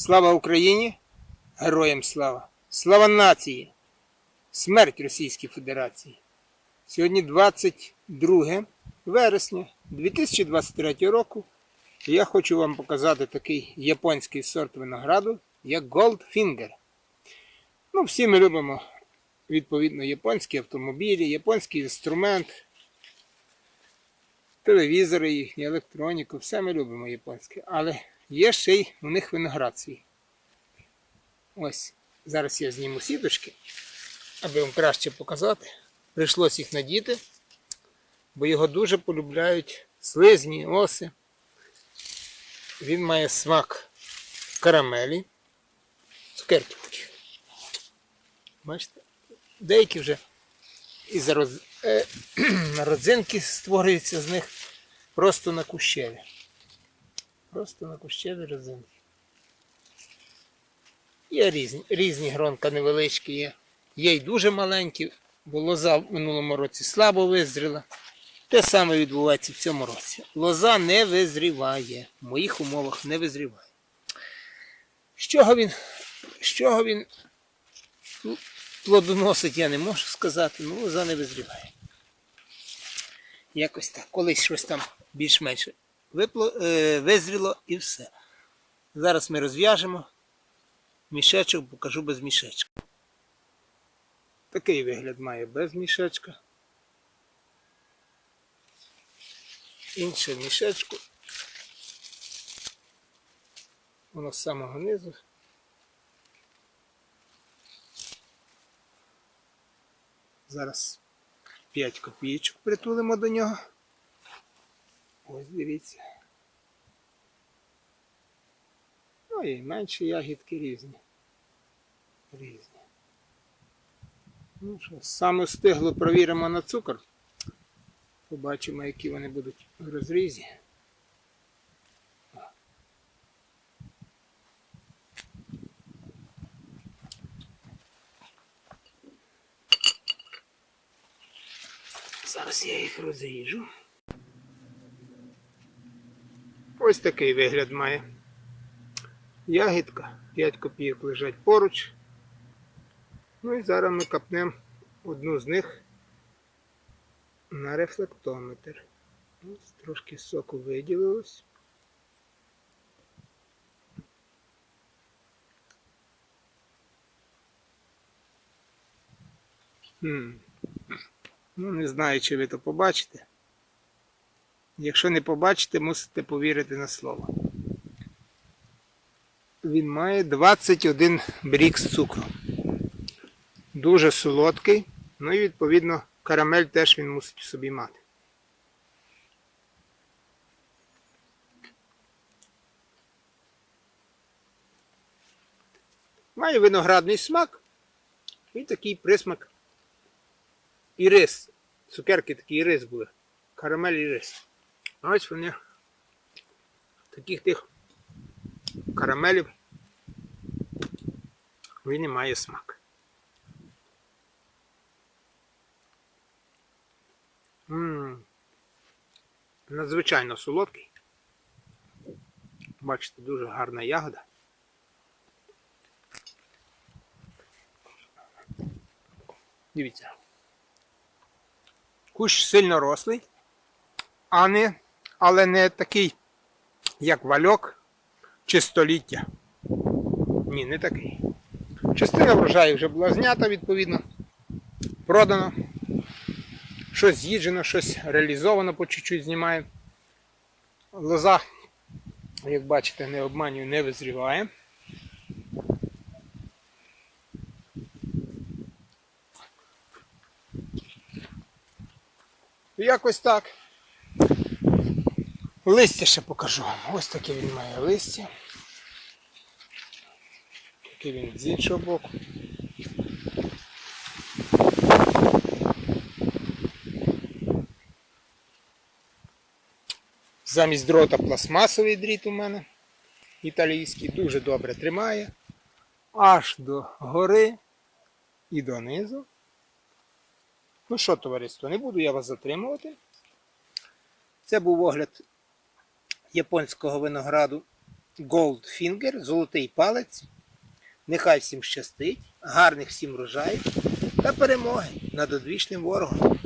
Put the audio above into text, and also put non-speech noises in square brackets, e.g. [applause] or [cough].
Слава Україні! Героям слава! Слава нації! Смерть Російській Федерації! Сьогодні 22 вересня 2023 року. Я хочу вам показати такий японський сорт винограду, як Goldfinger. Ну, всі ми любимо відповідно японські автомобілі, японський інструмент, телевізори їхні, електроніку, все ми любимо японське. Але є ще й у них виноград. Ось, зараз я зніму сіточки, аби вам краще показати. Прийшлось їх надіти, бо його дуже полюбляють слизні, оси. Він має смак карамелі, цукерки такі. Бачите? Деякі вже із е, [clears throat] родзинки створюються з них просто на кущеві. Просто на кущеві родзинки. Є різні, різні гронка невеличкі є. Є й дуже маленькі, бо лоза в минулому році слабо визріла. Те саме відбувається в цьому році. Лоза не визріває. В моїх умовах не визріває. З чого він, з чого він плодоносить, я не можу сказати, ну лоза не визріває. Якось так. Колись щось там більш-менш визріло і все. Зараз ми розв'яжемо мішечок, покажу без мішечка. Такий вигляд має без мішечка. Інше в мішечку. Воно з самого низу. Зараз 5 копійочок притулимо до нього. Ось дивіться. Ну і менші ягідки різні. Різні. Ну що, саме стигло провіримо на цукор. Побачимо, які вони будуть в розрізі. Зараз я їх розріжу. Ось такий вигляд має. Ягідка, 5 копійок лежать поруч. Ну і зараз ми капнемо одну з них на рефлектометр. Ось трошки соку виділилось. Хм. Ну, не знаю, чи ви то побачите. Якщо не побачите, мусите повірити на слово. Він має 21 брікс цукру. Дуже солодкий. Ну і відповідно карамель теж він мусить собі мати. Має виноградний смак і такий присмак і рис. Цукерки такі і рис були. Карамель і рис. Ось вони таких тих карамелів він і має смак. Ммм. Надзвичайно солодкий. Бачите, дуже гарна ягода. Дивіться. Кущ сильно рослий, а не, але не такий, як вальок чи століття. Ні, не такий. Частина врожаю вже була знята, відповідно, продано. Щось з'їджено, щось реалізовано по чуть-чуть знімаю. Лоза, як бачите, не обманюю, не визріває. Якось так. Листя ще покажу. Ось таке він має листя. Такий він з іншого боку. Замість дрота пластмасовий дріт у мене. Італійський дуже добре тримає. Аж до гори і донизу. Ну що, товариство, не буду я вас затримувати. Це був огляд японського винограду Goldfinger, золотий палець. Нехай всім щастить, гарних всім врожаїв та перемоги над одвічним ворогом.